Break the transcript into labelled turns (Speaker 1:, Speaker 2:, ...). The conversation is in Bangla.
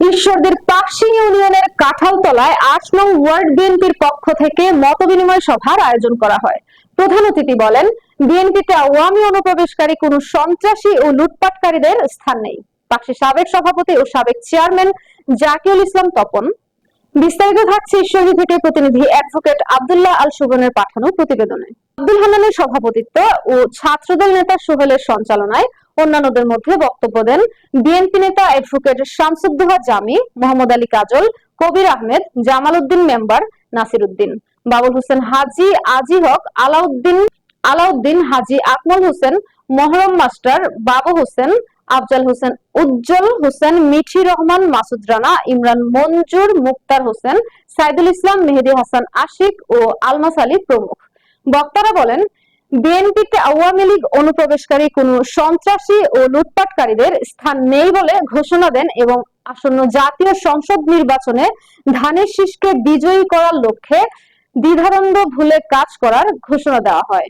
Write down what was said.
Speaker 1: ঈশ্বরদের পাকশিং ইউনিয়নের কাঁঠালতলায় আট নং ওয়ার্ড বিএনপির পক্ষ থেকে মত বিনিময় সভার আয়োজন করা হয়। প্রধান অতিথি বলেন, বিএনপিতে আওয়ামী অনুপ্রবেশকারী কোন সন্ত্রাসী ও লুটপাটকারীদের স্থান নেই। পাশে সাবেক সভাপতি ও সাবেক চেয়ারম্যান জাকিউল ইসলাম তপন বিস্তারিত থাকছে ঈশ্বরী থেকে প্রতিনিধি অ্যাডভোকেট আব্দুল্লাহ আল সুবনের পাঠানো প্রতিবেদনে। আব্দুল হান্নানের সভাপতিত্ব ও ছাত্রদল নেতা সোহেলের সঞ্চালনায় অন্যান্যদের মধ্যে বক্তব্য দেন বিএনপি নেতা advocate Shamsuddoha Jami, Mohammad Ali Kajal, Kabir Ahmed, Jamal Uddin member Nasir Uddin, Babul Hossain Haji Aji Haque, Alauddin Alauddin Haji Akmal Hossain, Moharram master Babu Hossain Afzal Hossain উজ্জ্বল হোসেন, মিঠি রহমান, মাসুদ রানা, ইমরান মঞ্জুর, মুক্তার হোসেন, সাইদুল ইসলাম, মেহেদি হাসান আশিক ও আলমাস আলী প্রমুখ। বক্তারা বলেন, বিএনপিতে আওয়ামী লীগ অনুপ্রবেশকারী কোনো সন্ত্রাসী ও লুটপাটকারীদের স্থান নেই বলে ঘোষণা দেন এবং আসন্ন জাতীয় সংসদ নির্বাচনে ধানের শীষকে বিজয়ী করার লক্ষ্যে দ্বিধাদ্বন্দ্ব ভুলে কাজ করার ঘোষণা দেওয়া হয়।